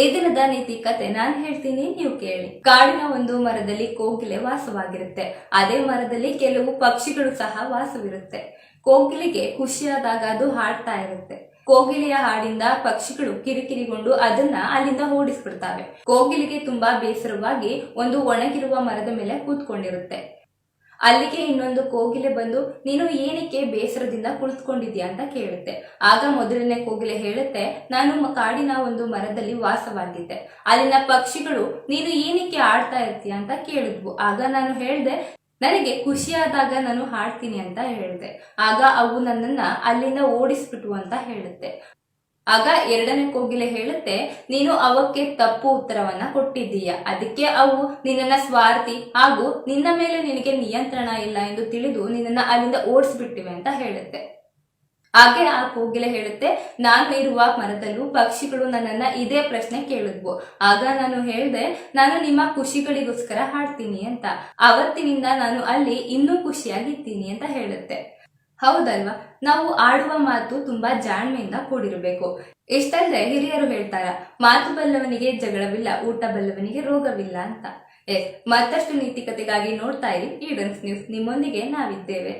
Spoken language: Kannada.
ಈ ದಿನದ ನೀತಿ ಕತೆ ನಾನ್ ಹೇಳ್ತೀನಿ, ನೀವು ಕೇಳಿ. ಕಾಡಿನ ಒಂದು ಮರದಲ್ಲಿ ಕೋಗಿಲೆ ವಾಸವಾಗಿರುತ್ತೆ. ಅದೇ ಮರದಲ್ಲಿ ಕೆಲವು ಪಕ್ಷಿಗಳು ಸಹ ವಾಸವಿರುತ್ತೆ. ಕೋಗಿಲೆಗೆ ಖುಷಿಯಾದಾಗ ಅದು ಹಾಡ್ತಾ ಇರುತ್ತೆ. ಕೋಗಿಲೆಯ ಹಾಡಿಂದ ಪಕ್ಷಿಗಳು ಕಿರಿಕಿರಿಗೊಂಡು ಅದನ್ನ ಅಲ್ಲಿಂದ ಓಡಿಸ್ಬಿಡ್ತಾವೆ. ಕೋಗಿಲೆಗೆ ತುಂಬಾ ಬೇಸರವಾಗಿ ಒಂದು ಒಣಗಿರುವ ಮರದ ಮೇಲೆ ಕೂತ್ಕೊಂಡಿರುತ್ತೆ. ಅಲ್ಲಿಗೆ ಇನ್ನೊಂದು ಕೋಗಿಲೆ ಬಂದು, ನೀನು ಏನಕ್ಕೆ ಬೇಸರದಿಂದ ಕುಳಿತುಕೊಂಡಿದ್ಯಾ ಅಂತ ಕೇಳುತ್ತೆ. ಆಗ ಮೊದಲನೇ ಕೋಗಿಲೆ ಹೇಳುತ್ತೆ, ನಾನು ಕಾಡಿನ ಒಂದು ಮರದಲ್ಲಿ ವಾಸವಾಗಿದ್ದೆ. ಅಲ್ಲಿನ ಪಕ್ಷಿಗಳು, ನೀನು ಏನಕ್ಕೆ ಆಡ್ತಾ ಇರ್ತೀಯ ಅಂತ ಕೇಳಿದ್ವು. ಆಗ ನಾನು ಹೇಳ್ದೆ, ನನಗೆ ಖುಷಿಯಾದಾಗ ನಾನು ಹಾಡ್ತೀನಿ ಅಂತ ಹೇಳಿದೆ. ಆಗ ಅವು ನನ್ನನ್ನ ಅಲ್ಲಿಂದ ಓಡಿಸ್ಬಿಟ್ಟು ಅಂತ ಹೇಳುತ್ತೆ. ಆಗ ಎರಡನೇ ಕೋಗಿಲೆ ಹೇಳುತ್ತೆ, ನೀನು ಅವಕ್ಕೆ ತಪ್ಪು ಉತ್ತರವನ್ನ ಕೊಟ್ಟಿದ್ದೀಯ. ಅದಕ್ಕೆ ಅವು ನಿನ್ನನ್ನ ಸ್ವಾರ್ಥಿ ಹಾಗೂ ನಿನ್ನ ಮೇಲೆ ನಿನಗೆ ನಿಯಂತ್ರಣ ಇಲ್ಲ ಎಂದು ತಿಳಿದು ನಿನ್ನನ್ನ ಅಲ್ಲಿಂದ ಓಡಿಸ್ಬಿಟ್ಟಿವೆ ಅಂತ ಹೇಳುತ್ತೆ. ಹಾಗೆ ಆ ಕೋಗಿಲೆ ಹೇಳುತ್ತೆ, ನಾನು ಇರುವ ಮರದಲ್ಲೂ ಪಕ್ಷಿಗಳು ನನ್ನನ್ನ ಇದೇ ಪ್ರಶ್ನೆ ಕೇಳಿದ್ವು. ಆಗ ನಾನು ಹೇಳ್ದೆ, ನಾನು ನಿಮ್ಮ ಖುಷಿಗಳಿಗೋಸ್ಕರ ಹಾಡ್ತೀನಿ ಅಂತ. ಅವತ್ತಿನಿಂದ ನಾನು ಅಲ್ಲಿ ಇನ್ನೂ ಖುಷಿಯಾಗಿದ್ದೀನಿ ಅಂತ ಹೇಳುತ್ತೆ. ಹೌದಲ್ವಾ? ನಾವು ಆಡುವ ಮಾತು ತುಂಬಾ ಜಾಣ್ಮೆಯಿಂದ ಕೂಡಿರಬೇಕು. ಇಷ್ಟಲ್ಲದೆ ಹಿರಿಯರು ಹೇಳ್ತಾರ, ಮಾತು ಬಲ್ಲವನಿಗೆ ಜಗಳವಿಲ್ಲ, ಊಟ ಬಲ್ಲವನಿಗೆ ರೋಗವಿಲ್ಲ ಅಂತ. ಎಸ್, ಮತ್ತಷ್ಟು ನೀತಿಕತೆಗಾಗಿ ನೋಡ್ತಾ ಇರಿ, ಈಡನ್ಸ್ ನ್ಯೂಸ್ ನಿಮ್ಮೊಂದಿಗೆ ನಾವಿದ್ದೇವೆ.